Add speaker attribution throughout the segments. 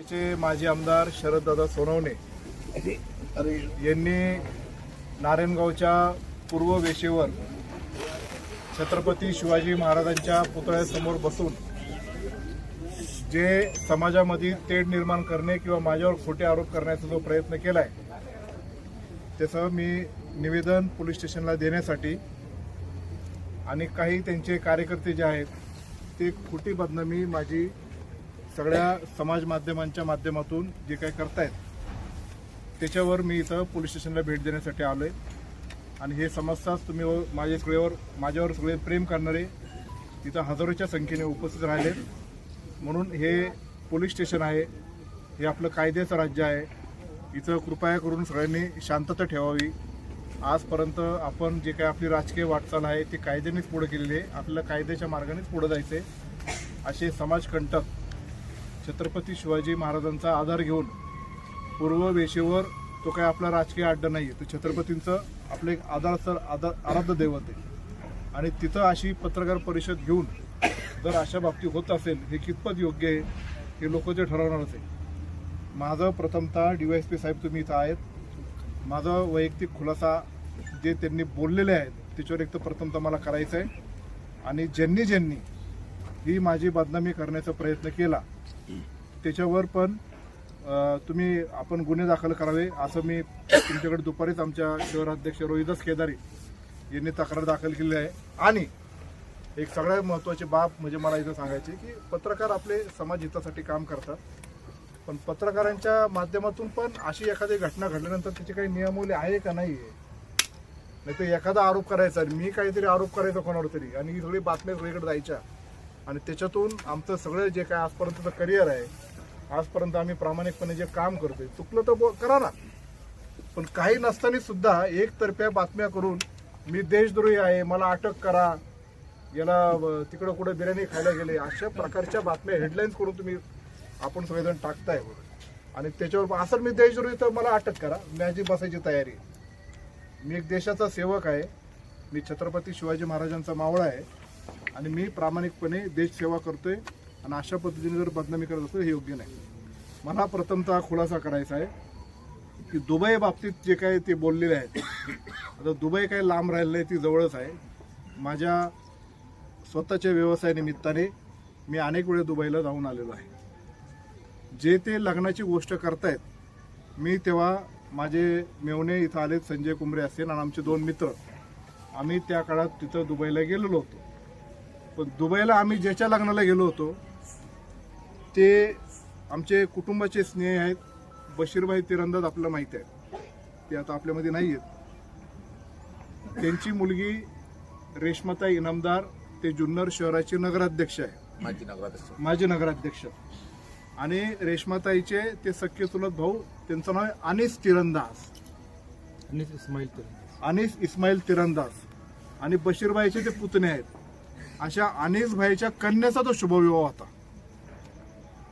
Speaker 1: चे माजी आमदार शरददादा सोनवणे यांनी नारायणगावच्या पूर्व वेशेवर छत्रपती शिवाजी महाराजांच्या पुतळ्यासमोर बसून जे समाजामध्ये तेढ निर्माण करणे किंवा माझ्यावर खोटे आरोप करण्याचा जो प्रयत्न केलाय त्याचं मी निवेदन पोलीस स्टेशनला देण्यासाठी आणि काही त्यांचे कार्यकर्ते जे आहेत ते खोटी बदनामी माझी सगळ्या समाज माध्यमांच्या माध्यमातून जे काही करतायत त्याच्यावर मी इथं पोलीस स्टेशनला भेट देण्यासाठी आलो आहे आणि हे समजताच तुम्ही व- माझ्या सगळ्यावर माझ्यावर सगळे प्रेम करणारे तिथं हजारोच्या संख्येने उपस्थित राहिले म्हणून हे पोलीस स्टेशन आहे हे आपलं कायद्याचं राज्य आहे. इथं कृपया करून सगळ्यांनी शांतता ठेवावी. आजपर्यंत आपण जे काही आपली राजकीय वाटचाल आहे ती कायद्यानेच पुढे केलेली आहे. आपल्याला कायद्याच्या मार्गानेच पुढे जायचं आहे असे समाजकंटक छत्रपती शिवाजी महाराजांचा आधार घेऊन पूर्व वेशेवर तो काय आपला राजकीय अड्डा नाही आहे तो छत्रपतींचं आपलं एक आधार आधार आराध्य दैवत आहे. आणि तिथं अशी पत्रकार परिषद घेऊन जर अशा बाबतीत होत असेल हे कितपत योग्य आहे हे लोक जे ठरवणारच आहे. माझं प्रथमतः डी वाय एस पी साहेब तुम्ही इथं आहेत. माझा वैयक्तिक खुलासा जे त्यांनी बोललेले आहेत त्याच्यावर एक तर प्रथमतः मला करायचं आहे आणि ज्यांनी ज्यांनी ही माझी बदनामी करण्याचा प्रयत्न केला त्याच्यावर पण तुम्ही आपण गुन्हे दाखल करावे असं मी तुमच्याकडे दुपारीच आमच्या शहराध्यक्ष रोहिदास केदारी यांनी तक्रार दाखल केली आहे. आणि एक सगळ्यात महत्त्वाची बाब म्हणजे मला इथं सांगायची की पत्रकार आपले समाज हितासाठी काम करतात. पण पत्रकारांच्या माध्यमातून पण अशी एखादी घटना घडल्यानंतर त्याची काही नियमवली आहे का नाही नाही तर एखादा आरोप करायचा मी काहीतरी आरोप करायचा कोणावर तरी आणि ही सगळी बातम्या सगळीकडे जायच्या. आणि त्याच्यातून आमचं सगळं जे काय आजपर्यंतचं करिअर आहे आजपर्यंत आम्ही प्रामाणिकपणे जे काम करतोय चुकलं तर बो- करा ना. पण काही नसताना सुद्धा एकतर्फ्या बातम्या करून मी देशद्रोही आहे मला अटक करा याला तिकडं कुठं बिर्याणी खायला गेले अशा प्रकारच्या बातम्या हेडलाईन्स करून तुम्ही आपण सगळेजण टाकताय. आणि त्याच्यावर असं मी देशद्रोही तर मला अटक करा माझी बसायची तयारी. मी एक देशाचा सेवक आहे मी छत्रपती शिवाजी महाराजांचा मावळा आहे. आणि मी प्रामाणिकपणे देश सेवा करतोय आणि अशा पद्धतीने जर बदनामी करत असतो हे योग्य नाही. मला प्रथमतः खुलासा करायचा आहे की दुबई बाबतीत जे काय ते बोललेले आहेत आता दुबई काही लांब राहिलेलं नाही ती जवळच आहे. माझ्या स्वतःच्या व्यवसायानिमित्ताने मी अनेक वेळा दुबईला जाऊन आलेलो आहे. जे ते लग्नाची गोष्ट करतायत मी तेव्हा माझे मेवणे इथं आलेत संजय कुंबरे असतील आणि आमचे दोन मित्र आम्ही त्या काळात तिथं दुबईला गेलेलो होतो. पण दुबईला आम्ही ज्याच्या लग्नाला गेलो होतो ते आमचे कुटुंबाचे स्नेह आहेत. बशीरभाई तिरंदाज आपल्याला माहीत आहे ते आता आपल्यामध्ये नाही आहेत. त्यांची मुलगी रेश्माताई इनामदार ते जुन्नर शहराचे नगराध्यक्ष आहे
Speaker 2: माजी नगराध्यक्ष.
Speaker 1: माजी नगराध्यक्ष. आणि रेश्माताईचे ते सख्खे चुलत भाऊ त्यांचं नाव आहे अनिस तिरंदाज.
Speaker 3: अनिस इस्माईल तर
Speaker 1: अनिस इस्माईल तिरंदाज. आणि बशीरबाईचे ते पुतणे आहेत. अशा अनिस भाईच्या कन्याचा तो शुभविवाह होता.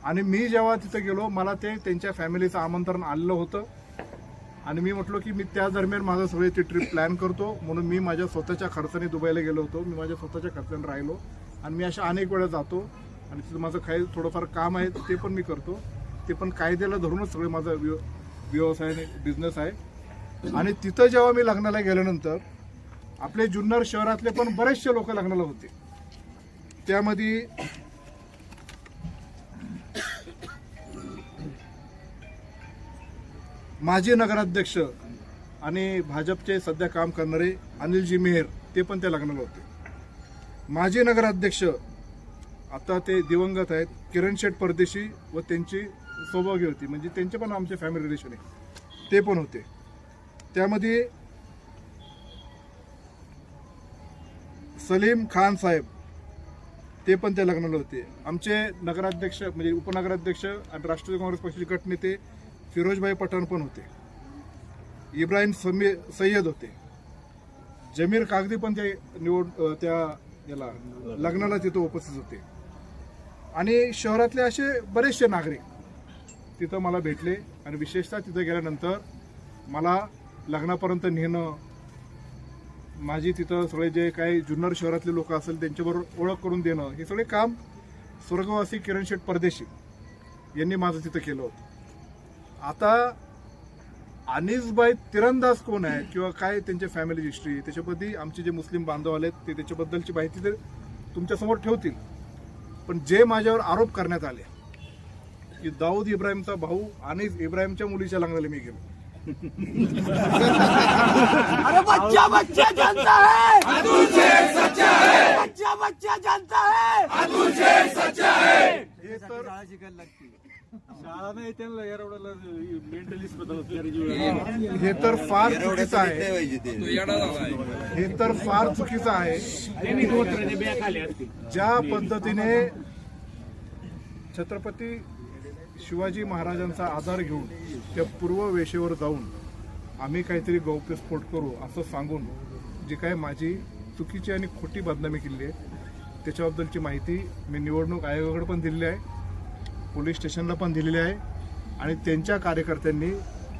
Speaker 1: आणि मी जेव्हा तिथं गेलो मला ते त्यांच्या फॅमिलीचं आमंत्रण आलेलं होतं. आणि मी म्हटलो की मी त्या दरम्यान माझं सगळी ती ट्रिप प्लॅन करतो. म्हणून मी माझ्या स्वतःच्या खर्चाने दुबईला गेलो होतो. मी माझ्या स्वतःच्या खर्चाने राहिलो. आणि मी अशा अनेक वेळा जातो. आणि तिथं माझं काही थोडंफार काम आहे ते पण मी करतो. ते पण कायद्याला धरूनच सगळे माझा व्यव व्यवसाय बिझनेस आहे. आणि तिथं जेव्हा मी लग्नाला गेल्यानंतर आपले जुन्नर शहरातले पण बरेचसे लोक लग्नाला होते. त्यामध्ये माजी नगराध्यक्ष आणि भाजपचे सध्या काम करणारे अनिलजी मेहर ते पण त्या लग्नाला होते. माजी नगराध्यक्ष आता ते दिवंगत आहेत किरण शेठ परदेशी व त्यांची सौभाग्य होती. म्हणजे त्यांचे पण आमचे फॅमिली रिलेशन आहे. ते पण होते. त्यामध्ये सलीम खान साहेब ते पण त्या लग्नाला होते. आमचे नगराध्यक्ष म्हणजे उपनगराध्यक्ष आणि राष्ट्रवादी काँग्रेस पक्षाचे गटनेते फिरोजभाई पठाण पण होते. इब्राहिम समी सय्यद होते. जमीर कागदी पण ते निवड त्या याला लग्नाला तिथं उपस्थित होते. आणि शहरातले असे बरेचसे नागरिक तिथं मला भेटले आणि विशेषतः तिथं गेल्यानंतर मला लग्नापर्यंत नेणं माझी तिथं सगळे जे काही जुन्नर शहरातले लोक असेल त्यांच्याबरोबर ओळख करून देणं हे सगळे काम स्वर्गवासी किरण शेठ परदेशी यांनी माझं तिथं केलं होतं. आता अनिसबाई तिरंदाज कोण आहे किंवा काय त्यांच्या फॅमिली हिस्ट्री त्याच्याबद्दल आमचे जे मुस्लिम बांधव आले ते त्याच्याबद्दलची माहिती ते तुमच्यासमोर ठेवतील. पण जे माझ्यावर आरोप करण्यात आले की दाऊद इब्राहिमचा भाऊ अनिस इब्राहिमच्या मुलीच्या लग्नाला मी गेलो.
Speaker 2: अरे बच्चा बच्चा जानता है। बच्चा बच्चा जानता है।
Speaker 1: हे। तर
Speaker 3: शाळा नाही त्यांना एवढ्याला मेंटलिस्टबद्दल
Speaker 1: हे तर फार चुकीचं आहे. हे तर फार चुकीचं आहे. ज्या पद्धतीने छत्रपती शिवाजी महाराजांचा आधार घेऊन त्या पूर्व वेशेवर जाऊन आम्ही काहीतरी गौप्यस्फोट करू असं सांगून जी काय माझी चुकीची आणि खोटी बदनामी केली आहे त्याच्याबद्दलची माहिती मी निवडणूक आयोगाकडे पण दिलेली आहे पोलीस स्टेशनला पण दिलेली आहे आणि त्यांच्या कार्यकर्त्यांनी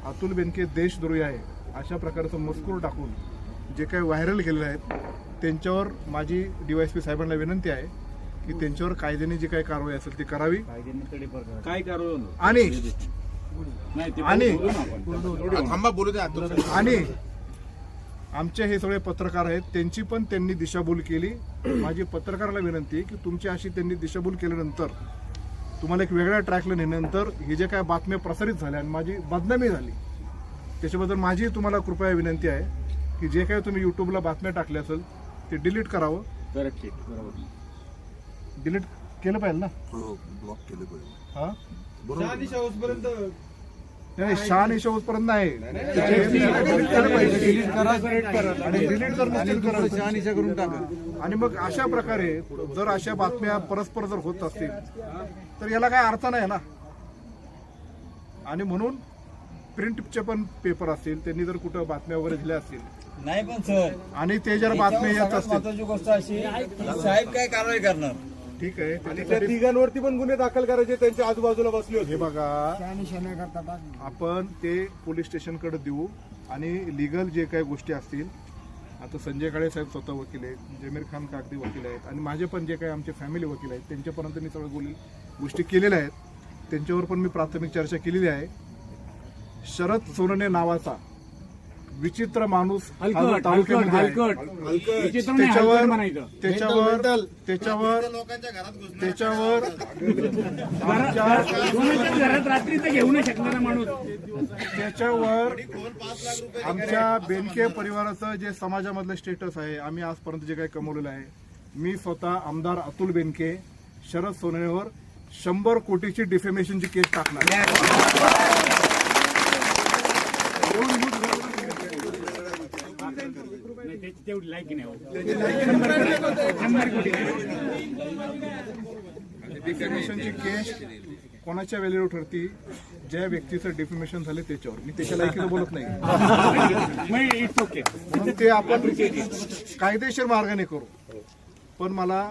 Speaker 1: अतुल बेनके देशद्रोही आहे अशा प्रकारचं मजकूर टाकून जे काही व्हायरल केलेले आहेत त्यांच्यावर माझी डीवायसपी साहेबांना विनंती आहे की त्यांच्यावर कायद्याने जी काही कारवाई असेल ती करावी.
Speaker 3: काय कारण
Speaker 1: आणि
Speaker 3: नाही ते
Speaker 1: आणि
Speaker 3: बोलू ना आपण.
Speaker 4: थांबा बोलू द्या.
Speaker 1: आणि आमचे हे सगळे पत्रकार आहेत त्यांची पण त्यांनी दिशाभूल केली. माझी पत्रकाराला विनंती आहे की तुमची अशी त्यांनी दिशाभूल केल्यानंतर तुम्हाला एक वेगळ्या ट्रॅकला नेल्यानंतर हे जे काय बातम्या प्रसारित झाल्या आणि माझी बदनामी झाली त्याच्याबद्दल माझी तुम्हाला कृपया विनंती आहे की जे काही तुम्ही युट्यूबला बातम्या टाकल्या असेल ते डिलीट करावं.
Speaker 3: Correct आहे, बरोबर.
Speaker 1: डिलीट केलं पाहिजे ना?
Speaker 4: ब्लॉक केले पाहिजे.
Speaker 1: हा? नाही शहानिशा होतपर्यंत नाही. डिलीट पाहिजे. आणि डिलीट जर करत आणि मग अशा प्रकारे जर अशा बातम्या परस्पर जर होत असतील तर याला काय अर्थ नाही ना? आणि म्हणून प्रिंटचे पण पेपर असतील त्यांनी जर कुठं बातम्या वगैरे दिल्या असतील.
Speaker 5: नाही पण सर
Speaker 1: आणि ते जर बातम्या येत असतील.
Speaker 5: गोष्ट अशी साहेब काय कारवाई करणार?
Speaker 1: ठीक आहे. त्याच्यासाठी
Speaker 4: तिघांवरती पण गुन्हे दाखल करायचे त्यांच्या आजूबाजूला बसले होते.
Speaker 1: हे बघा. आपण ते पोलीस स्टेशनकडे देऊ आणि लिगल जे काही गोष्टी असतील आता संजय काळे साहेब स्वतः वकील आहेत जमीर खान कागदी वकील आहेत आणि माझे पण जे काही आमचे फॅमिली वकील आहेत त्यांच्यापर्यंत मी सगळ्या गोली गोष्टी केलेल्या आहेत. त्यांच्यावर पण मी प्राथमिक चर्चा केलेली आहे. शरद सोनने नावाचा विचित्र माणूस त्याच्यावर त्याच्यावर त्याच्यावर
Speaker 4: लोकांच्या घरात घुसले
Speaker 1: त्याच्यावर आमच्या
Speaker 6: घरात रात्री तर घेऊ नाही शकणारा माणूस.
Speaker 1: त्याच्यावर आमच्या बेनके परिवाराचं जे समाजामधलं स्टेटस आहे आम्ही आजपर्यंत जे काही कमवलेलं आहे मी स्वतः आमदार अतुल बेनके शरद सोनवणेवर शंभर कोटीची डिफेमेशनची केस टाकणार
Speaker 6: नाही, त्याची तेवढी लायकी नाही.
Speaker 1: डिफेमेशनची केस कोणाच्या वेळेवर ठरती? ज्या व्यक्तीचं डिफेमेशन झाले त्याच्यावर. मी त्याच्या लायकीनं बोलत नाही. म्हणून ते आपण कायदेशीर मार्गाने करू. पण मला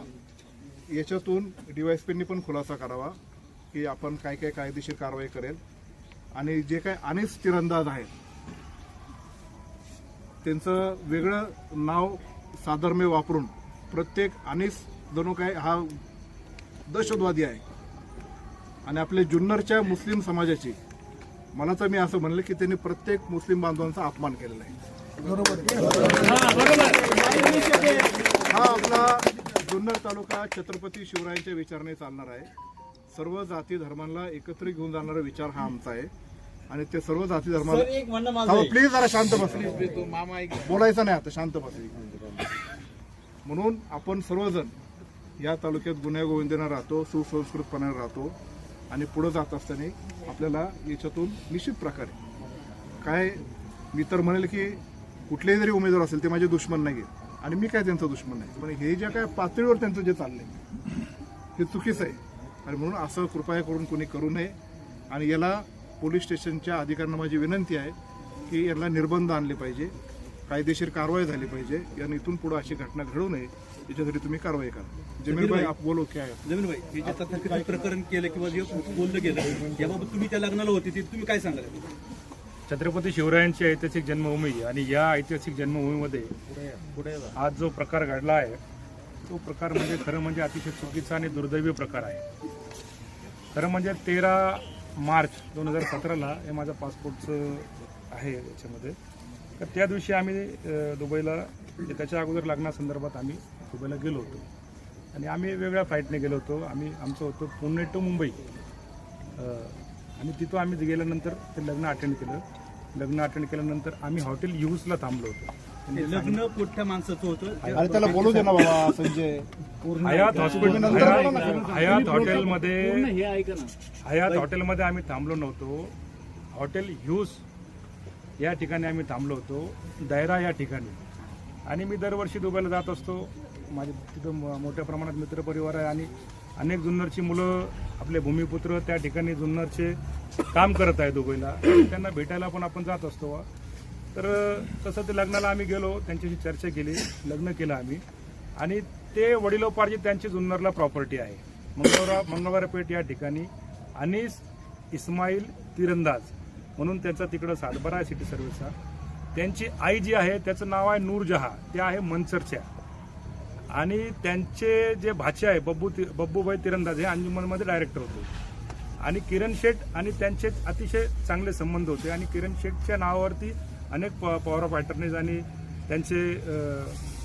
Speaker 1: याच्यातून डीवायसपींनी पण खुलासा करावा की आपण काय काय कायदेशीर कारवाई करेल. आणि जे काय अनेक तिरंदाज आहेत त्यांचं वेगळं नाव साधर्म्य वापरून प्रत्येक अनिस जणू काय हा दहशतवादी आहे. आणि आपल्या जुन्नरच्या मुस्लिम समाजाची मला तर मी असं म्हणलं की त्यांनी प्रत्येक मुस्लिम बांधवांचा अपमान केलेला आहे. हा आपला जुन्नर तालुका छत्रपती शिवरायांच्या विचाराने चालणार आहे. सर्व जाती धर्मांना एकत्र घेऊन जाणारा विचार हा आमचा आहे. आणि ते सर्व जाती धर्माला. प्लीज जरा शांत बस. बोलायचं नाही आता शांत बस म्हणून आपण सर्वजण या तालुक्यात गुन्ह्या गोविंदीनं राहतो सुसंस्कृतपणे राहतो आणि पुढे जात असताना आपल्याला याच्यातून निश्चित प्रकारे काय मी तर म्हणेल की कुठलेही जरी उमेदवार असेल ते माझे दुश्मन नाही आहेत आणि मी काय त्यांचा दुश्मन नाही. पण हे ज्या काय पातळीवर त्यांचं जे चाललंय हे चुकीचं आहे. आणि म्हणून असं कृपया करून कोणी करू नये. आणि याला पोलीस स्टेशनच्या अधिकाऱ्यांना माझी विनंती आहे की याला निर्बंध आणले पाहिजे कायदेशीर कारवाई झाली पाहिजे आणि इथून पुढे अशी घटना घडू नये याच्यासाठी तुम्ही कारवाई करा. जमीन भाई आप बोलो क्या है?
Speaker 7: जमीन भाई हे जे तथाकथित प्रकरण केलं किंवा जे बोललं गेलं याबाबत तुम्ही त्या लग्नाला होते ते तुम्ही काय सांगाल?
Speaker 6: छत्रपती शिवरायांची ऐतिहासिक जन्मभूमी आणि या ऐतिहासिक जन्मभूमीमध्ये आज जो प्रकार घडला आहे तो प्रकार म्हणजे खरं म्हणजे अतिशय चुकीचा आणि दुर्दैवी प्रकार आहे. खरं म्हणजे तेरा मार्च दोन हजार सतराला हे माझं पासपोर्टचं आहे याच्यामध्ये. तर त्या दिवशी आम्ही दुबईला त्याच्या अगोदर लग्नासंदर्भात आम्ही दुबईला गेलो होतो. आणि आम्ही वेगळ्या फ्लाईटने गेलो होतो. आम्ही आमचं होतं पुणे टू मुंबई. आणि तिथं आम्ही गेल्यानंतर ते लग्न अटेंड केलं. लग्न अटेंड केल्यानंतर आम्ही हॉटेल यूजला थांबलो होतो.
Speaker 7: लग्न मोठ्या माणसाचं होतं.
Speaker 1: अरे त्याला बोलू दे ना बाबा संजय.
Speaker 6: हयात हॉस्पिटल हयात- हयात हॉटेलमध्ये
Speaker 3: हे ऐका ना.
Speaker 6: हयात हॉटेलमध्ये आम्ही थांबलो नव्हतो. हॉटेल ह्यूज या ठिकाणी आम्ही थांबलो होतो. दायरा या ठिकाणी. आणि मी दरवर्षी दुबईला जात असतो. माझे तिथं म- मोठ्या प्रमाणात मित्रपरिवार आहे आणि अनेक जुन्नरची मुलं आपले भूमिपुत्र त्या ठिकाणी जुन्नरचे काम करत आहे दुबईला. त्यांना भेटायला पण आपण जात असतो. तर तसं ते लग्नाला आम्ही गेलो त्यांच्याशी चर्चा केली लग्न केलं आम्ही. आणि ते वडिलोपार्जित त्यांची जुन्नरला प्रॉपर्टी आहे. मंगळवारा मंगळवार पेठ या ठिकाणी अनिस इस्माईल तिरंदाज म्हणून त्यांचा तिकडं सातबारा आहे सिटी सर्व्हिसचा त्यांची आई जी आहे त्याचं नाव आहे नूरजहा. त्या आहे मनसरच्या. आणि त्यांचे जे भाचे आहे बब्बू ति- बब्बूभाई तिरंदाज हे अंजुमनमध्ये डायरेक्टर होते. आणि किरण शेठ आणि त्यांचे अतिशय चांगले संबंध होते. आणि किरण शेठच्या नावावरती अनेक प- पॉवर ऑफ अटर्नीज आणि त्यांचे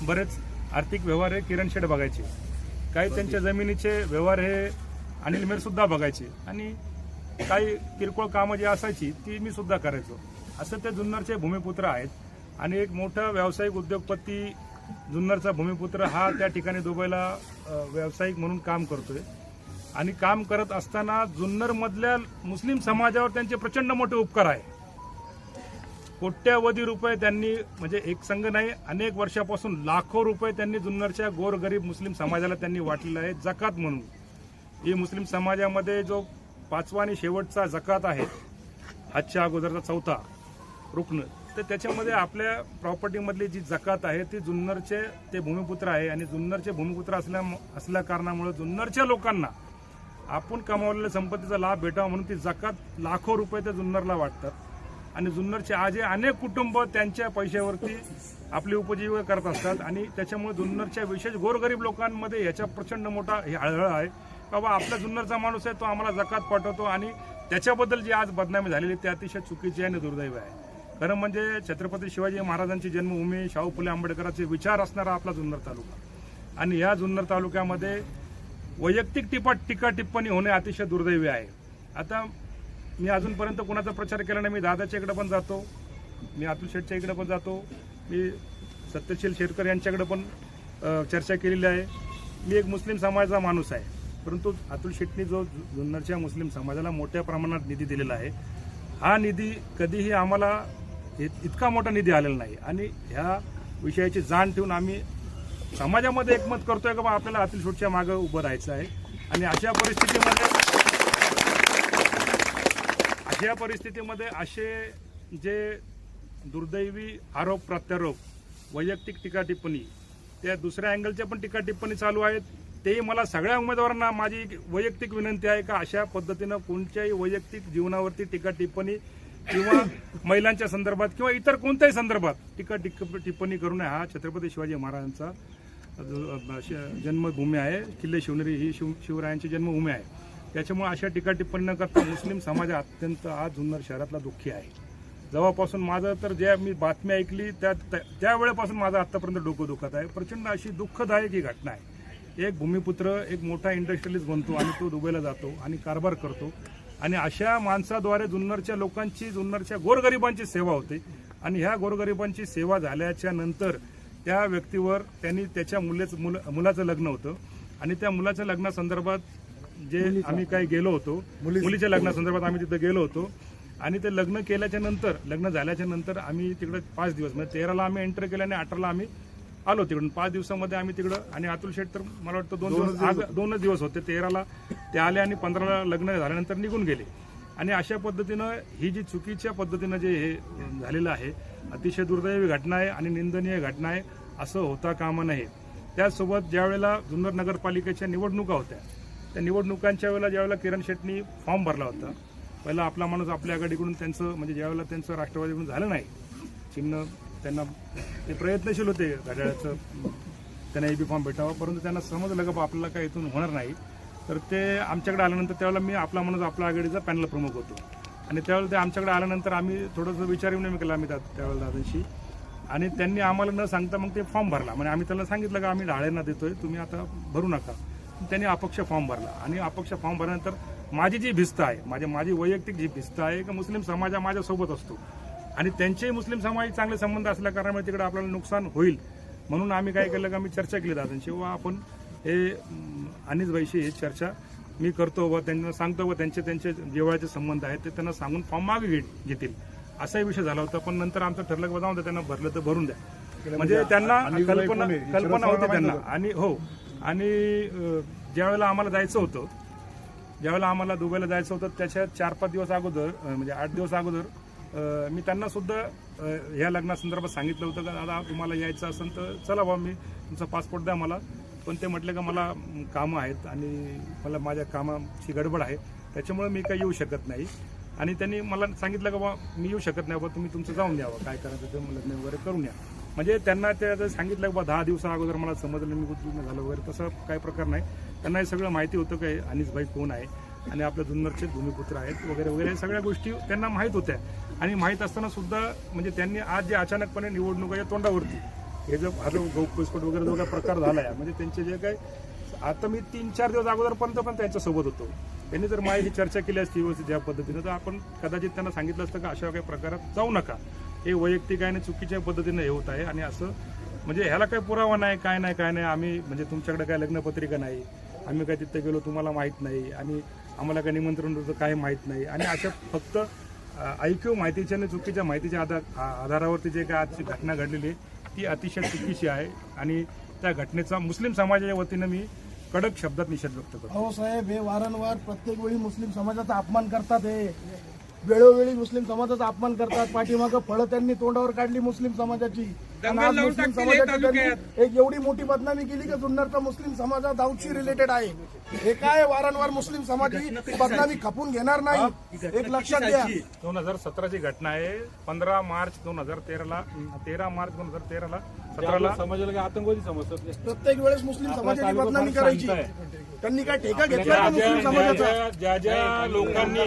Speaker 6: बरेच आर्थिक व्यवहार हे किरण शेठ बघायचे. काही त्यांच्या जमिनीचे व्यवहार हे अनिल मेर सुद्धा बघायचे. आणि काही किरकोळ कामं जी असायची ती मी सुद्धा करायचो. असं ते जुन्नरचे भूमिपुत्र आहेत. आणि एक मोठा व्यावसायिक उद्योगपती जुन्नरचा भूमिपुत्र हा त्या ठिकाणी दुबईला व्यावसायिक म्हणून काम करतोय. आणि काम करत असताना जुन्नरमधल्या मुस्लिम समाजावर त्यांचे प्रचंड मोठे उपकार आहे. कोट्यावधी रुपये त्यांनी म्हणजे एक संघ नाही अनेक वर्षापासून लाखो रुपये त्यांनी जुन्नरच्या गोरगरीब मुस्लिम समाजाला त्यांनी वाटलेलं आहे जकात म्हणून. ही मुस्लिम समाजामध्ये जो पाचवा आणि शेवटचा जकात आहे आजच्या अगोदरचा चौथा रुग्ण तर त्याच्यामध्ये आपल्या प्रॉपर्टीमधली जी जकात आहे ती जुन्नरचे ते भूमिपुत्र आहे आणि जुन्नरचे भूमिपुत्र असल्या असल्या कारणामुळे जुन्नरच्या लोकांना आपण कमावलेल्या संपत्तीचा लाभ भेटावा म्हणून ती जकात लाखो रुपये त्या जुन्नरला वाटतात. आणि जुन्नरचे आजही अनेक कुटुंब त्यांच्या पैशावरती आपली उपजीविका करत असतात. आणि त्याच्यामुळे जुन्नरच्या विशेष गोरगरीब लोकांमध्ये याचा प्रचंड मोठा हे हळहळ आहे. बाबा आपला जुन्नरचा माणूस आहे तो आम्हाला जकात पाठवतो आणि त्याच्याबद्दल जी आज बदनामी झालेली ते अतिशय चुकीची आणि दुर्दैव आहे. खरं म्हणजे छत्रपती शिवाजी महाराजांची जन्मभूमी शाहू फुले आंबेडकरांचे विचार असणारा आपला जुन्नर तालुका. आणि या जुन्नर तालुक्यामध्ये वैयक्तिक टिपा टीका टिप्पणी होणे अतिशय दुर्दैवी आहे. आता मी अजूनपर्यंत कोणाचा प्रचार केला नाही. मी दादाच्या इकडे पण जातो. मी अतुल शेठच्या इकडे पण जातो. मी सत्यशील शेरकर यांच्याकडे पण चर्चा केलेली आहे. मी एक मुस्लिम समाजाचा माणूस आहे. परंतु अतुल शेट्टी जो जुन्नरच्या मुस्लिम समाजाला मोठ्या प्रमाणात निधी दिलेला आहे हा निधी कधीही आम्हाला इत- इतका मोठा निधी आलेला नाही. आणि ह्या विषयाची जाण ठेवून आम्ही समाजामध्ये एकमत करतोय का बा आपल्याला अतुल शेटच्या मागं उभं राहायचं आहे. आणि अशा परिस्थितीमध्ये या परिस्थितीमध्ये असे जे दुर्दैवी आरोप प्रत्यारोप वैयक्तिक टीका टिप्पणी त्या दुसऱ्या अँगलच्या पण टीका टिप्पणी चालू आहेत. तेही मला सगळ्या उमेदवारांना माझी वैयक्तिक विनंती आहे का अशा पद्धतीनं कोणत्याही वैयक्तिक जीवनावरती टीका टिप्पणी किंवा महिलांच्या संदर्भात किंवा इतर कोणत्याही संदर्भात टीका टिक- टिप्पणी करू नये. हा छत्रपती शिवाजी महाराजांचा जन्मभूमी आहे. किल्ले शिवनेरी ही शिव शिवरायांची जन्मभूमी आहे. त्याच्यामुळे अशा टीका टिप्पणी न करता मुस्लिम समाज अत्यंत आज जुन्नर शहरातला दुःखी आहे. जेव्हापासून माझं तर ज्या मी बातमी ऐकली त्या त्या- त्यावेळेपासून माझं आत्तापर्यंत डोकं दुखत आहे. प्रचंड अशी दुःखदायक ही घटना आहे. एक भूमिपुत्र एक मोठा इंडस्ट्रियलिस्ट बनतो आणि तो दुबईला जातो आणि कारभार करतो. आणि अशा माणसाद्वारे जुन्नरच्या लोकांची जुन्नरच्या गोरगरिबांची सेवा होते. आणि ह्या गोरगरिबांची सेवा झाल्याच्यानंतर त्या व्यक्तीवर त्यांनी त्याच्या मुलेचं मुल मुलाचं लग्न होतं. आणि त्या मुलाच्या लग्नासंदर्भात जे आम्ही काही गेलो होतो मुलीच्या लग्नासंदर्भात आम्ही तिथं गेलो होतो. आणि ते लग्न केल्याच्यानंतर लग्न झाल्याच्यानंतर आम्ही तिकडे पाच दिवस म्हणजे तेराला आम्ही एंटर केलं आणि अठराला आम्ही आलो तिकडून. पाच दिवसामध्ये आम्ही तिकडं आणि अतुल शेठ तर मला वाटतं दोन दिवस दोनच दिवस होते. तेराला ते आले आणि पंधराला लग्न झाल्यानंतर निघून गेले. आणि अशा पद्धतीनं ही जी चुकीच्या पद्धतीनं जे हे झालेलं आहे अतिशय दुर्दैवी घटना आहे आणि निंदनीय घटना आहे असं होता कामा नये. त्याचसोबत ज्या वेळेला जुन्नर नगरपालिकेच्या निवडणुका होत्या त्या निवडणुकांच्या वेळेला ज्यावेळेला किरण शेट्टी फॉर्म भरला होता पहिला आपला माणूस आपल्या आघाडीकडून त्यांचं म्हणजे ज्यावेळेला त्यांचं राष्ट्रवादीकडून झालं नाही चिन्ह त्यांना ते प्रयत्नशील होते घड्याळाचं त्यांना ए बी फॉर्म भेटावा परंतु त्यांना समजलं का आपल्याला काय इथून होणार नाही. तर ते आमच्याकडे आल्यानंतर त्यावेळेला मी आपला माणूस आपल्या आघाडीचा पॅनल प्रमुख होतो. आणि त्यावेळेला ते आमच्याकडे आल्यानंतर आम्ही थोडंसं विचारविनिमय केला आम्ही त्यावेळेला दादांशी. आणि त्यांनी आम्हाला न सांगता मग ते फॉर्म भरला. म्हणजे आम्ही त्याला सांगितलं का आम्ही ढाळ्यांना देतोय तुम्ही आता भरू नका. त्यांनी अपक्ष फॉर्म भरला. आणि अपक्ष फॉर्म भरल्यानंतर माझी जी भिस्त आहे माझी माझी वैयक्तिक जी भिस्त आहे की मुस्लिम समाज हा माझ्यासोबत असतो. आणि त्यांचे मुस्लिम समाज चांगले संबंध असल्या कारणामुळे तिकडे आपल्याला नुकसान होईल. म्हणून आम्ही काय केलं का मी चर्चा केली दादांशी. व आपण हे अनिस भाईशी ही चर्चा मी करतो व त्यांना सांगतो व त्यांचे त्यांचे जेवळाचे संबंध आहेत ते त्यांना सांगून फॉर्म मागे घे- घेतील. असाही विषय झाला होता पण नंतर आमचं ठरलं की जाऊन त्यांना भरलं तर भरून द्या. म्हणजे त्यांना
Speaker 1: अनिस भाई
Speaker 6: कल्पना? कल्पना होती त्यांना. आणि हो आणि ज्यावेळेला आम्हाला जायचं होतं ज्यावेळेला आम्हाला दुबईला जायचं होतं त्याच्या चार पाच दिवस अगोदर म्हणजे आठ दिवस अगोदर मी त्यांना सुद्धा ह्या लग्नासंदर्भात सांगितलं होतं का दादा तुम्हाला यायचं असेल तर चला बा मी तुमचा पासपोर्ट द्या मला. पण ते म्हटले का मला कामं आहेत आणि मला माझ्या कामाची गडबड आहे त्याच्यामुळे मी काही येऊ शकत नाही. आणि त्यांनी मला सांगितलं का बा मी येऊ शकत नाही बा तुम्ही तुमचं जाऊन द्यावं काय करायचं ते लग्न वगैरे करून या. म्हणजे त्यांना ते जर सांगितलं बा दहा दिवसा अगोदर मला समजलं मी गुंतवणूक झालं वगैरे तसं काही प्रकार नाही. त्यांना हे सगळं माहिती होतं की अनिस भाई कोण आहे आणि आपल्या जुन्नरचे भूमिपुत्र आहेत वगैरे वगैरे या सगळ्या गोष्टी त्यांना माहीत होत्या. आणि माहीत असताना सुद्धा म्हणजे त्यांनी आज जे अचानकपणे निवडणुकाच्या तोंडावरती. हे जो हा जो गौपस्फोट वगैरे जो काही प्रकार झाला आहे म्हणजे त्यांचे जे काही आता मी तीन चार दिवस अगोदरपर्यंत पण त्यांच्यासोबत होतो. त्यांनी जर माझी चर्चा केली असती व्यवस्थित ज्या पद्धतीनं तर आपण कदाचित त्यांना सांगितलं असतं का अशा काही प्रकारात जाऊ नका. हे वैयक्तिक आहे आणि चुकीच्या पद्धतीनं हे होत आहे. आणि असं म्हणजे ह्याला काही पुरावा नाही काय नाही काय नाही. आम्ही म्हणजे तुमच्याकडे काय लग्नपत्रिका नाही. आम्ही काय तिथं गेलो तुम्हाला माहीत नाही. आणि आम्हाला काय निमंत्रण होतं काय माहीत नाही. आणि अशा फक्त ऐक्यू माहितीच्या आणि चुकीच्या माहितीच्या आधार आ- आधारावरती जे काय आजची घटना घडलेली आहे ती अतिशय चुकीची आहे. आणि त्या घटनेचा मुस्लिम समाजाच्या वतीनं मी कडक शब्दात निषेध व्यक्त करतो.
Speaker 2: हो साहेब हे वारंवार प्रत्येक वेळी मुस्लिम समाजाचा अपमान करतात हे. वेळोवेळी मुस्लिम समाजाचा अपमान करतात पाठीमागं फळं त्यांनी तोंडावर काढली मुस्लिम समाजाची. आणि आज मुस्लिम समाजाची त्यांनी एक एवढी मोठी बदनामी केली की जुन्नरचा मुस्लिम समाज हा दाऊदशी रिलेटेड आहे. हे काय वारंवार मुस्लिम समाज ही बदनामी खपून घेणार नाही? एक लक्षात घ्या.
Speaker 6: दोन हजार सतराची घटना आहे. पंधरा मार्च दोन हजार तेराला तेरा मार्च दोन हजार तेराला सतराला?
Speaker 3: समाजाला काय आतंकवादी समजतात?
Speaker 2: प्रत्येक वेळेस मुस्लिम समाजाची बदनामी करायची. त्यांनी काय ठेका घेतला का
Speaker 6: ज्या
Speaker 2: मुस्लिम समाजाचा?
Speaker 6: ज्या- लोकांनी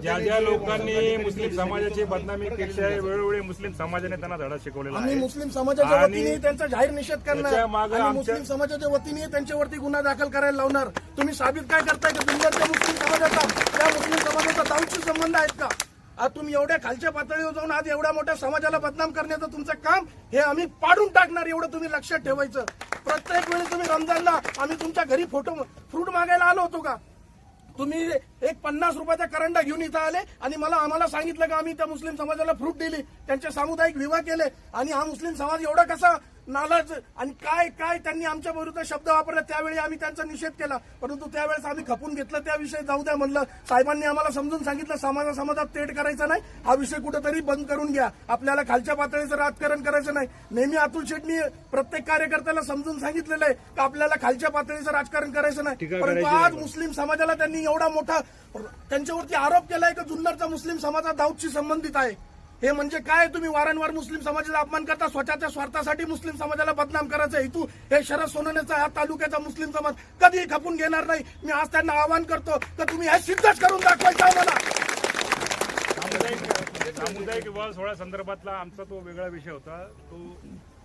Speaker 6: ज्या ज्या लोकांनी मुस्लिम समाजाची बदनामी केली आहे वेळोवेळी मुस्लिम समाजाने त्यांना धडा शिकवलेला
Speaker 2: आम्ही
Speaker 6: आहे.
Speaker 2: मुस्लिम समाजाच्या वतीने त्यांचा जाहीर निषेध करणार. मुस्लिम समाजाच्या वतीने त्यांच्यावरती गुन्हा दाखल करायला लावणार. तुम्ही साबित काय करताय की तुमच्या मुस्लिम समाजाचा त्या मुस्लिम समाजाचा दाऊदशी संबंध आहेत का? आज तुम्ही एवढ्या खालच्या पातळीवर जाऊन आज एवढ्या मोठ्या समाजाला बदनाम करण्याचं तुमचं काम हे आम्ही पाडून टाकणार एवढं तुम्ही लक्षात ठेवायचं. प्रत्येक वेळी तुम्ही रमजानला आम्ही तुमच्या घरी फोटो फ्रूट मागायला आलो होतो का? तुम्ही एक पन्नास रुपयाचा करंडा घेऊन इथं आले आणि मला आम्हाला सांगितलं का आम्ही त्या मुस्लिम समाजाला फ्रूट दिली त्यांचे सामुदायिक विवाह केले आणि हा मुस्लिम समाज एवढा कसा नालाच आणि काय काय त्यांनी आमच्या विरुद्ध शब्द वापरले त्यावेळी आम्ही त्यांचा निषेध केला. परंतु त्यावेळेस आम्ही खपून घेतलं त्याविषयी जाऊ द्या म्हणलं. साहेबांनी आम्हाला समजून सांगितलं समाजा समाजात तेढ करायचा नाही. हा विषय कुठेतरी बंद करून घ्या. आपल्याला खालच्या पातळीचं राजकारण करायचं नाही. नेहमी अतुल शेटनी प्रत्येक कार्यकर्त्याला समजून सांगितलेलं आहे की आपल्याला खालच्या पातळीचं राजकारण करायचं नाही. परंतु आज मुस्लिम समाजाला त्यांनी एवढा मोठा त्यांच्यावरती आरोप केलाय की जुन्नरचा मुस्लिम समाज हा दाऊदशी संबंधित आहे? हे म्हणजे काय? तुम्ही वारंवार मुस्लिम समाजाचा अपमान करता स्वतःच्या स्वार्थासाठी मुस्लिम समाजाला बदनाम करायचा हेतू हे शरद सोनवण्याचा हा तालुक्याचा मुस्लिम समाज कधीही खपून घेणार नाही. मी आज त्यांना आवाहन करतो तर तुम्ही हे सिद्धच करून दाखवायचं आम्हाला.
Speaker 6: सामुदायिक सामुदायिक विवाह सोहळ्या संदर्भातला आमचा तो वेगळा विषय होता. तो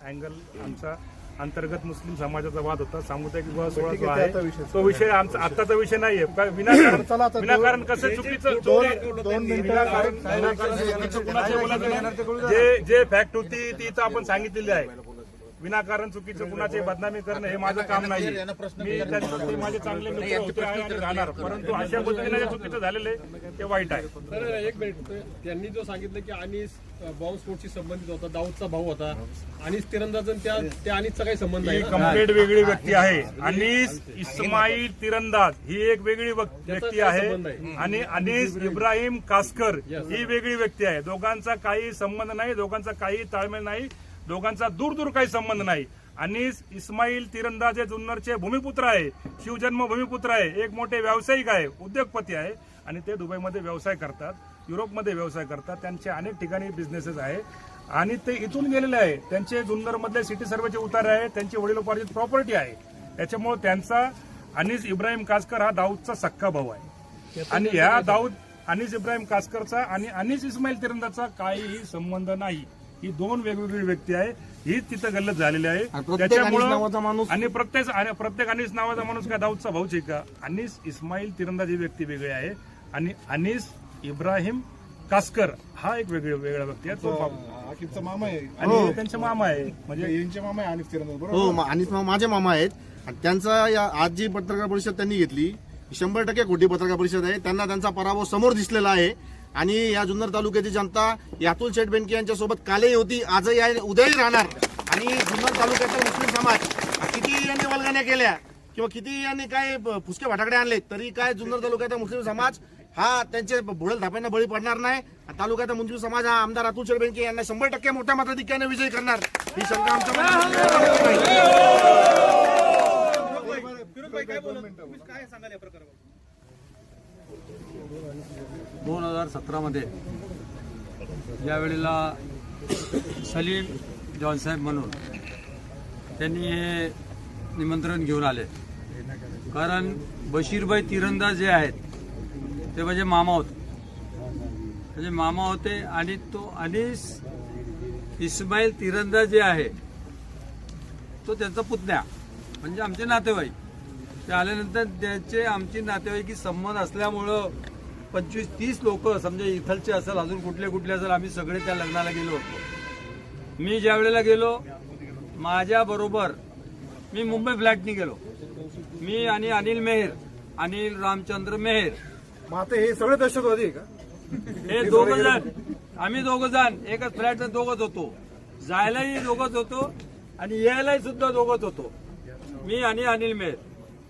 Speaker 6: अँगल आमचा अंतर्गत मुस्लिम समाजाचा वाद होता सामुदायिक विवाह सोहळा जो आहे तो विषय आमचा आत्ताचा विषय नाहीये. विनाकारण विनाकारण कसं चुकीचं जे जे फॅक्ट होती ती तर आपण सांगितलेली आहे. विनाकारण चुकीचं कुणाचे बदनामी करणं हे माझं काम नाही मी माझे चांगले मित्र होते आहे आणि राहणार. परंतु अशा पद्धतीने जे चुकीचं झालेलं आहे ते वाईट आहे.
Speaker 8: तर एक मिनिट. त्यांनी जो सांगितलं की अनिस बॉम्बस्फोटशी संबंधित होता दाऊदचा भाऊ होता. अनिस तिरंदाज आणि त्या त्या अनिसचा काही संबंध
Speaker 6: ही
Speaker 8: आहे
Speaker 6: कंप्लीट वेगळी व्यक्ती आहे. अनीस इस्माईल तिरंदाज ही एक वेगळी व्यक्ती आहे. आणि अनीस इब्राहिम कासकर ही वेगळी व्यक्ती आहे. दोघांचा काही संबंध नाही दोघांचा काही ताळमेळ नाही. दोघांचा दूर दूर काही संबंध नाही. अनीस इस्माईल तिरंदाज हे जुन्नरचे भूमिपुत्र आहे. शिवजन्म भूमिपुत्र आहे. एक मोठे व्यावसायिक आहे उद्योगपती आहे आणि ते दुबईमध्ये व्यवसाय करतात युरोपमध्ये व्यवसाय करतात. त्यांचे अनेक ठिकाणी बिझनेसेस आहे. आणि ते इथून गेलेले आहे. त्यांचे जुन्नरमधले सिटी सर्वेचे उतारे आहे त्यांची वडिलोपार्जित प्रॉपर्टी आहे. त्याच्यामुळे त्यांचा अनिस इब्राहिम कासकर हा दाऊदचा सक्का भाऊ आहे. आणि ह्या दाऊद अनिस इब्राहिम कासकरचा आणि अनिस इस्माईल तिरंदाचा काहीही संबंध नाही. ही दोन वेगवेगळी व्यक्ती आहे. हीच तिथं गल्लत झालेली आहे. त्याच्यामुळं आणि प्रत्येक आणि प्रत्येक अनिस नावाचा माणूस काय दाऊदचा भाऊच आहे का? अनिस इस्माईल तिरंदाज ही व्यक्ती वेगळी आहे. आणि अनिस इब्राहिम कासकर हा एक वेगळा वेगळा व्यक्ती आहे. तो
Speaker 1: आकिबचा मामा आहे.
Speaker 6: आणि त्यांचे मामा आहे. म्हणजे
Speaker 1: यांचे मामा आहे अनिस तिरंदाज
Speaker 9: हो
Speaker 1: बरोबर
Speaker 9: मा- आणि मा- माझे मामा आहेत. आणि त्यांचा या आज जी पत्रकार परिषद त्यांनी घेतली शंभर टक्के खोटी पत्रकार परिषद आहे. त्यांना त्यांचा पराभव समोर दिसलेला आहे. आणि या जुन्नर तालुक्याची जनता यातुल शेठ बेनके यांच्यासोबत कालही होती आजही आहे उद्याही राहणार. आणि जुन्नर तालुक्याचा मुस्लिम समाज किती यांनी वलगण्या केल्या किंवा किती यांनी काय फुसके फटाकडे आणले तरी काय जुन्नर तालुक्याचा मुस्लिम समाज हा त्यांचे बुडल धाप्यांना बळी पडणार नाही. तालुक्याचा मुस्लिम समाज हा आमदार अतुल शेठ बेनके यांना शंभर टक्के मोठ्या मताधिक्याने विजयी करणार. ही शंका आमच्या मनात
Speaker 10: दोन हजार सतरामध्ये यावेळेला सलीम जॉनसाहेब म्हणून त्यांनी हे निमंत्रण घेऊन आले. कारण बशीरभाई तिरंदाज जे आहेत ते माझे मामा होते. म्हणजे मामा होते आणि तो अनिस इस्माईल तिरंदाज जे आहे तो त्यांचा पुतण्या म्हणजे आमचे नातेवाईक. ते आल्यानंतर त्याचे आमचे नातेवाईकी संबंध असल्यामुळं पंचवीस तीस लोक समजा इथलचे असेल अजून कुठले कुठले असेल आम्ही सगळे त्या लग्नाला गेलो होतो. मी ज्या वेळेला गेलो माझ्या बरोबर मी मुंबई फ्लॅटनी गेलो. मी आणि अनिल मेहर अनिल रामचंद्र मेहर.
Speaker 1: मग आता हे सगळे दहशतवादी का?
Speaker 10: हे दोघ जण आम्ही दोघ जण एकच फ्लॅट दोघच होतो. जायलाही दोघच होतो आणि यायलाही सुद्धा दोघच होतो. मी आणि अनिल मेहर.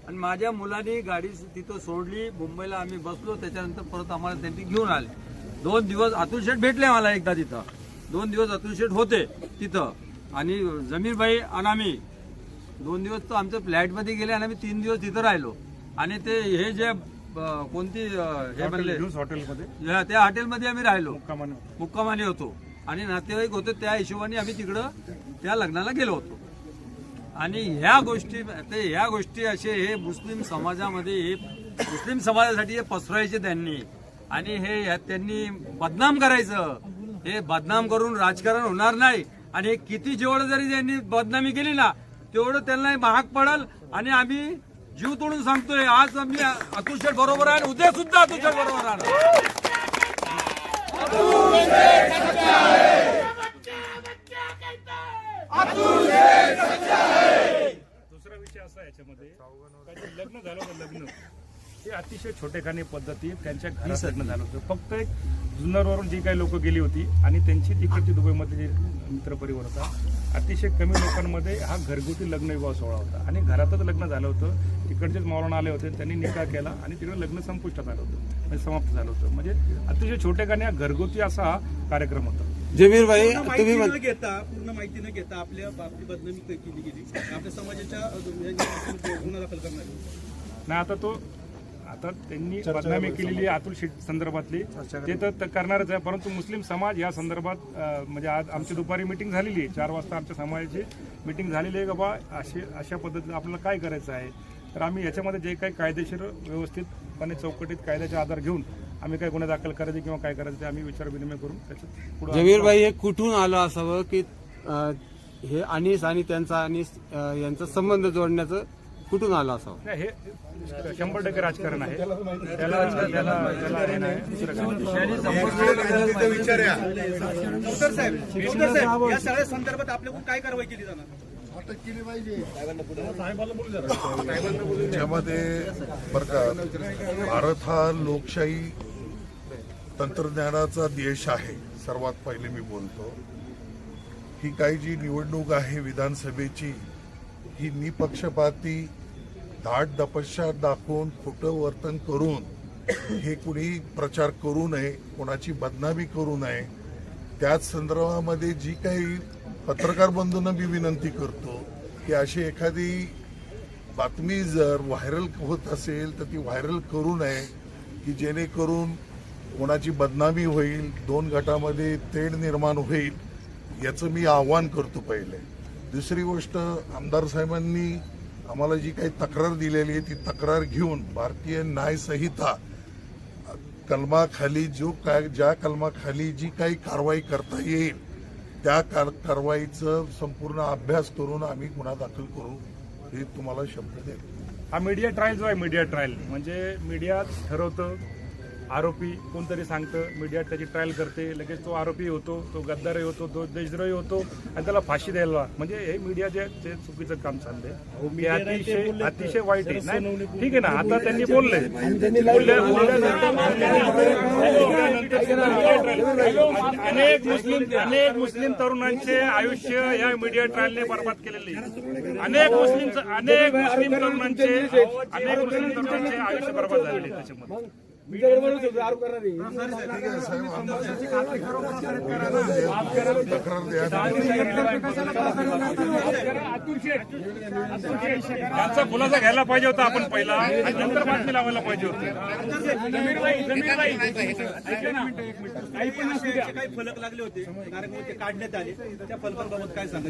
Speaker 10: आणि माझ्या मुलांनी गाडी तिथं सोडली मुंबईला आम्ही बसलो त्याच्यानंतर परत आम्हाला त्यांनी घेऊन आले. दोन दिवस अतुल शेठ भेटले मला एकदा तिथं. दोन दिवस अतुल शेठ होते तिथं. आणि जमीरबाई आणि आम्ही. दोन दिवस तर आमच्या फ्लॅटमध्ये गेले आणि आम्ही तीन दिवस तिथं राहिलो. आणि ते हे जे कोणती हे म्हणले
Speaker 6: हॉटेलमध्ये.
Speaker 10: त्या हॉटेलमध्ये आम्ही राहिलो.
Speaker 6: मुक्कामाने
Speaker 10: होतो. आणि नातेवाईक होते त्या हिशोबाने आम्ही तिकडं त्या लग्नाला गेलो होतो. आणि ह्या गोष्टी ते ह्या गोष्टी असे हे मुस्लिम समाजामध्ये हे मुस्लिम समाजासाठी हे पसरायचे त्यांनी आणि हे त्यांनी बदनाम करायचं हे बदनाम करून राजकारण होणार नाही आणि हे किती जेवढं जरी त्यांनी बदनामी केली ना तेवढं त्यांना महाग पडल आणि आम्ही जीव तोडून सांगतोय आज आम्ही अतुल बरोबर आहे उद्या सुद्धा अतुल बरोबर राहणार
Speaker 6: दुसरा विषय असा याच्यामध्ये लग्न झालं होतं लग्न. हे अतिशय छोटेखानी पद्धती त्यांच्या घरात लग्न झालं होतं. फक्त एक जुन्नरवरून जी काही लोक गेली होती आणि त्यांची तिकडची दुबईमध्ये जे मित्र परिवार होता अतिशय कमी लोकांमध्ये हा घरगुती लग्न विवाह सोहळा होता. आणि घरातच लग्न झालं होतं. तिकडचेच मौलाना आले होते त्यांनी निकाह केला आणि तिकडे लग्न संपुष्टात आलं होतं. म्हणजे समाप्त झालं होतं. म्हणजे अतिशय छोटेखानी हा घरगुती असा हा कार्यक्रम होता.
Speaker 4: जमीर भाई तुम्ही न घेता पूर्ण माहिती न घेता आपल्या आपली बदनामी केली गेली. आपल्या समाजाच्या अ, गुन्हा दाखल करणार.
Speaker 6: नाही आता तो आता त्यांनी बदनामी केलेली आहे अतुल संदर्भातली. ते तर करणारच आहे परंतु मुस्लिम समाज या संदर्भात अं, म्हणजे आज आमची दुपारी मिटिंग झालेली आहे. चार वाजता आमच्या समाजाची मिटिंग झालेली आहे का बा? असे अशा पद्धतीने आपल्याला काय करायचं आहे? तर आम्ही याच्यामध्ये जे काही कायदेशीर व्यवस्थितपणे चौकटीत कायद्याचा आधार घेऊन आम्ही काय गुन्हे दाखल करायचे किंवा काय करायचं ते आम्ही विचार विनिमय करून त्याच्यात पुढे
Speaker 3: हे कुठून आलं असावं की हे अनिस आणि त्यांचा अनिस यांचा संबंध जोडण्याचं कुठून आलं असावं?
Speaker 6: नाही, हे शंभर टक्के राजकारण आहे. त्याला हे नाही,
Speaker 4: साहेब या सगळ्या संदर्भात आपल्याकडून काय कारवाई केली जाणार?
Speaker 11: त्यामध्ये बरं का भारत हा लोकशाही तंत्रज्ञानाचा देश आहे सर्वात पहिले मी बोलतो. ही काही जी निवडणूक आहे विधानसभेची ही निपक्षपाती धाट दपश्चात दाखवून खोटं वर्तन करून हे कुणी प्रचार करू नये कोणाची बदनामी करू नये त्याच संदर्भामध्ये जी काही पत्रकार बंधूंना मी विनंती करतो की अशी एखादी बातमी जर व्हायरल होत असेल तर ती व्हायरल करू नये की जेणेकरून कोणाची बदनामी होईल दोन गटामध्ये तेढ निर्माण होईल याचं मी आव्हान करतो पहिले. दुसरी गोष्ट आमदार साहेबांनी आम्हाला जी काही तक्रार दिलेली आहे ती तक्रार घेऊन भारतीय न्यायसंहिता कलमाखाली जो काय ज्या कलमाखाली जी काही कारवाई करता येईल त्या कार कारवाईचं संपूर्ण अभ्यास करून आम्ही गुन्हा दाखल करू हे तुम्हाला शब्द देतो.
Speaker 6: हा मीडिया ट्रायल जो आहे मीडिया ट्रायल म्हणजे मीडिया ठरवतं आरोपी कोणतरी सांगतं मीडिया त्याची ट्रायल करते लगेच तो आरोपी होतो तो गद्दारही होतो तो देशद्रोही होतो आणि त्याला फाशी द्यायला म्हणजे हे मीडिया जे ते चुकीचं काम चाललंय हे अतिशय अतिशय वाईट आहे नाही ठीक आहे ना आता त्यांनी बोलले अनेक मुस्लिम अनेक मुस्लिम तरुणांचे आयुष्य या मीडिया ट्रायलने बर्बाद केलेले. अनेक मुस्लिम अनेक मुस्लिम तरुणांचे अनेक मुस्लिम तरुणांचे आयुष्य बर्बाद झालेले त्याच्यामध्ये त्यांचा खुलासा घ्यायला पाहिजे होता आपण पहिला. आणि नंतर बातमी लावायला पाहिजे होती.
Speaker 4: काही फलक लागले होते. कार्यक्रम ते काढण्यात आले. त्या फलकांबाबत काय सांगा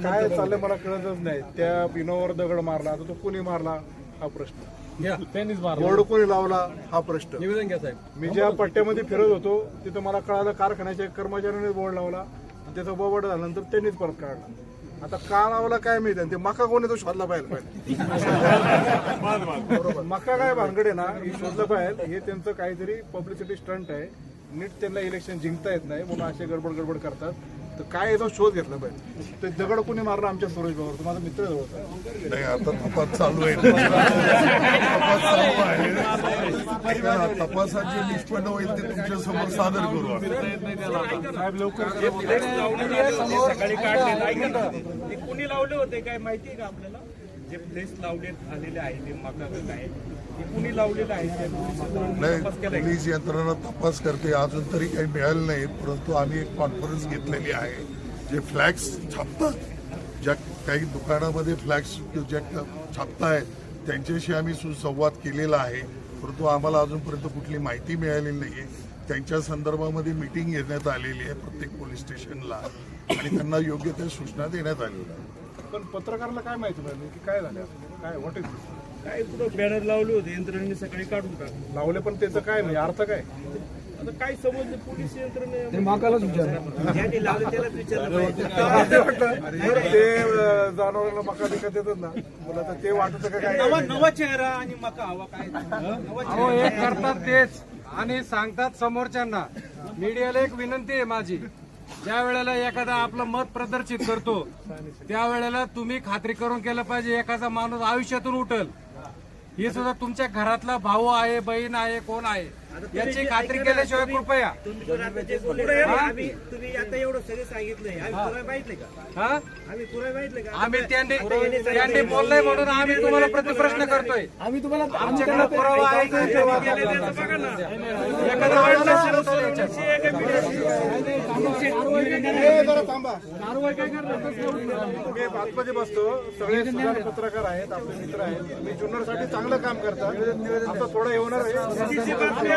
Speaker 1: काय चाललंय मला कळतच नाही. त्या पिनोवर दगड मारला आता तो कोणी मारला? हा प्रश्न.
Speaker 8: त्यांनीच
Speaker 1: बोर्ड कोणी लावला हा प्रश्न.
Speaker 8: निवेदन घ्या साहेब.
Speaker 1: मी ज्या पट्ट्यामध्ये फिरत होतो तिथं मला कळालं कारखान्याच्या कर्मचाऱ्याने बोर्ड लावला आणि त्याचा बोबड झाल्यानंतर त्यांनीच परत काढला. आता का लावला काय माहिती आणि ते मका कोणी तो शोधला पाहिजे पाहिजे बरोबर. मका काय भानगड आहे ना हे शोधलं पाहिजे हे त्यांचं काहीतरी पब्लिसिटी स्टंट आहे. नीट त्यांना इलेक्शन जिंकता येत नाही म्हणून असे गडबड गडबड करतात. तर काय याचा शोध घेतला पाहिजे? ते दगड कोणी मारला आमच्या सुरेश भाऊ तो माझा मित्र होता
Speaker 11: नाही आता तपास चालू आहे. तपास चालू आहे. ऐका ना, तपासाचे निष्पन्न होईल ते तुमच्यासमोर सादर करू.
Speaker 1: साहेब लवकर
Speaker 6: कोणी लावले होते? काय माहिती आहे का आपल्याला? जे प्लेस लावले आलेले आहे ते मका आहे. ते कुणी लावलेलं आहे? ते
Speaker 11: नाही? पोलीस यंत्रणा तपास करते. अजून तरी काही मिळालं नाही परंतु आम्ही एक कॉन्फरन्स घेतलेली आहे. जे फ्लॅग्स छापतात ज्या काही दुकानामध्ये फ्लॅग्स ज्या छापतायत त्यांच्याशी आम्ही सुसंवाद केलेला आहे. परंतु आम्हाला अजूनपर्यंत कुठली माहिती मिळालेली नाही आहे त्यांच्या संदर्भामध्ये मिटिंग घेण्यात आलेली आहे प्रत्येक पोलीस स्टेशनला. आणि त्यांना योग्य त्या सूचना देण्यात आलेल्या आहेत.
Speaker 1: पण पत्रकाराला काय माहिती पाहिजे? की काय झालं? काय व्हॉट इज
Speaker 4: काय कुठं बॅनर लावले होते? यंत्रणेने सकाळी काढून टाकले.
Speaker 1: लावले पण त्याचं काय म्हणजे अर्थ काय?
Speaker 4: आता काय समजलं? पोलीस यंत्रणे
Speaker 1: ते अं, जनावरांना मका विकत येतात ना. मला तर ते वाटत का काय?
Speaker 4: नवा नवा चेहरा आणि मका हवा काय? नवा
Speaker 3: अहो हे करतात तेच. आणि सांगतात समोरच्यांना. मीडियाला एक विनंती आहे माझी. ज्या वेळेला एखादा आपलं मत प्रदर्शित करतो त्यावेळेला तुम्ही खात्री करून केलं पाहिजे एखादा माणूस आयुष्यातून उठल. हे सुद्धा तुमच्या घरातला भाऊ आहे बहीण आहे कोण आहे? याची खात्री केल्याशिवाय कृपया.
Speaker 4: तुम्ही आता एवढं सगळे सांगितलंय. आम्ही पुरावे माहितले का?
Speaker 3: हा?
Speaker 4: आम्ही पुरावे माहितले का?
Speaker 3: आम्ही त्यांनी त्यांनी बोललंय म्हणून आम्ही तुम्हाला प्रतिप्रश्न करतोय. आम्ही तुम्हाला आमच्याकडे पुरावा आहे का? एखादा वाईट तर याच्यात.
Speaker 1: मी आतमध्ये बसतो सगळे पत्रकार आहेत आपले मित्र आहेत. मी जुन्नरसाठी चांगलं काम करतात. आता थोडं येणार आहे